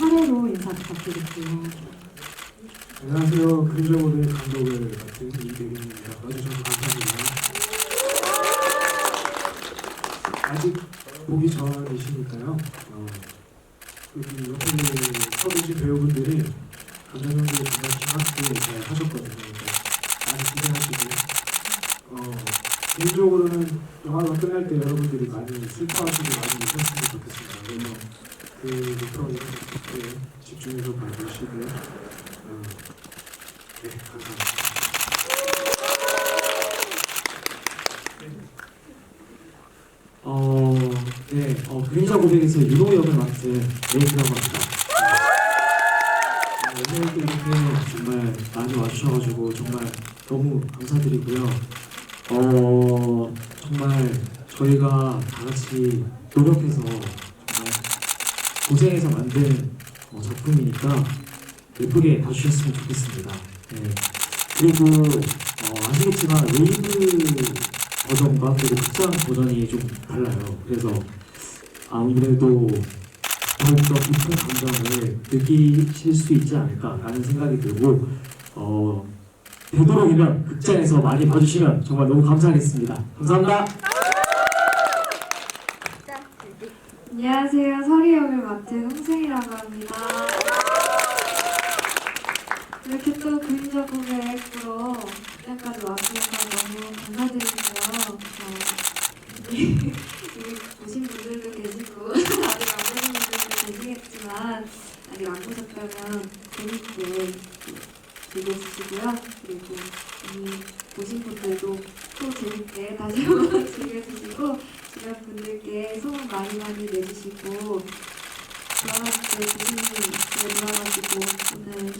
부탁드릴게요. 안녕하세요. 그림자고대 감독을 맡은 이대균입니다. 와주셔서 감사합니다. 아직 보기 전이시니까요. 어, 여기 옆에 서 계신 배우분들이 감독님들 정말 정확히 잘 하셨거든요. 많이 기대하시고 어, 개인적으로는 영화가 끝날 때 여러분들이 많이 슬퍼하시고 많이 웃었으면 좋겠습니다. 그 프로젝트에 집중해서 봐주시고요. 어, 네, 감사합니다. 어, 네, 어, 그림자 고백에서 유로 역을 맡은 레이라고 합니다. 어, 오늘도 이렇게 정말 많이 와주셔가지고 정말 너무 감사드리고요. 어, 정말 저희가 다 같이 노력해서 고생해서 만든 어, 작품이니까 예쁘게 봐주셨으면 좋겠습니다. 네. 그리고 어, 아시겠지만 웨이브 버전과 그리고 극장 버전이 좀 달라요. 그래서 아무래도 더욱더 깊은 감정을 느끼실 수 있지 않을까라는 생각이 들고 어, 되도록이면 극장에서 많이 봐주시면 정말 너무 감사하겠습니다. 감사합니다. 안녕하세요. 서리 역을 맡은 홍승이라고 합니다. 이렇게 또 그림자 고백 보러 극장까지 와주셔서 너무 감사드리고요. 어, 보신 분들도 계시고 아직 안 보신 분들도 계시겠지만 아직 안 보셨다면 재밌게 즐겨주시고요. 그리고 이미 보신 분들도 또 재밌게 다시 한번 즐겨주시고 주변 분들께 소문 많이 많이 내주시고 조심히 집에 돌아가시고 오늘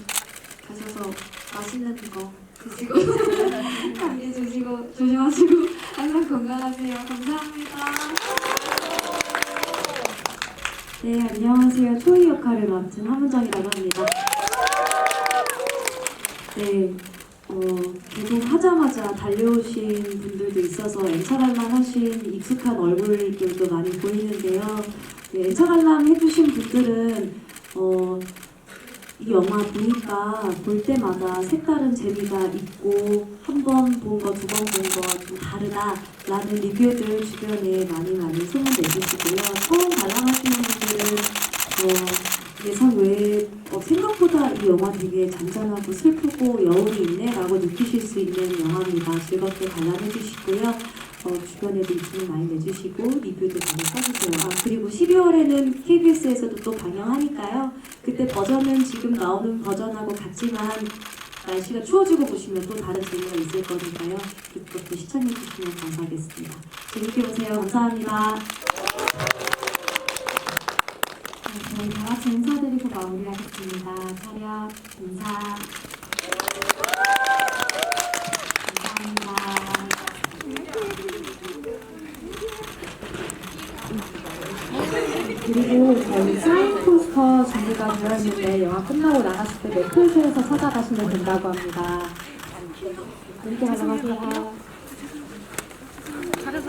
가셔서 맛있는 거 드시고 감기 주시고 조심하시고 항상 건강하세요. 감사합니다. 네, 안녕하세요. 초이 역할을 맡은 함은정이라고 합니다. 네, 어, 개봉하자마자 달려오신 분들도 있어서 엔차관람 하신 익숙한 얼굴들도 많이 보이는데요. 네, 엔차관람 해주신 분들은 어, 이 영화 보니까 볼 때마다 색다른 재미가 있고 한 번 본 거, 두 번 본 거 좀 다르다라는 리뷰들 주변에 많이 많이 소문 내주시고요. 처음 관람하시는 분들은 어, 예상 외에 어, 생각보다 이 영화 되게 잔잔하고 슬프고 여운이 있네라고 느끼실 수 있는 영화입니다. 즐겁게 관람해 주시고요. 어, 주변에도 입소문 많이 내주시고 리뷰도 많이 써주세요. 아 그리고 12월에는 KBS에서도 또 방영하니까요. 그때 버전은 지금 나오는 버전하고 같지만 날씨가 추워지고 보시면 또 다른 재미가 있을 거니까요. 그것도 시청해 주시면 감사하겠습니다. 재밌게 보세요. 감사합니다. 네, 저희 다 같이 인사드리고 마무리하겠습니다. 차렷 인사. 감사합니다. 그리고 저희 사인 포스터 준비가 되어 있는데 영화 끝나고 나갔을 때 매표소에서 찾아가시면 된다고 합니다. 이렇게 가져가세요.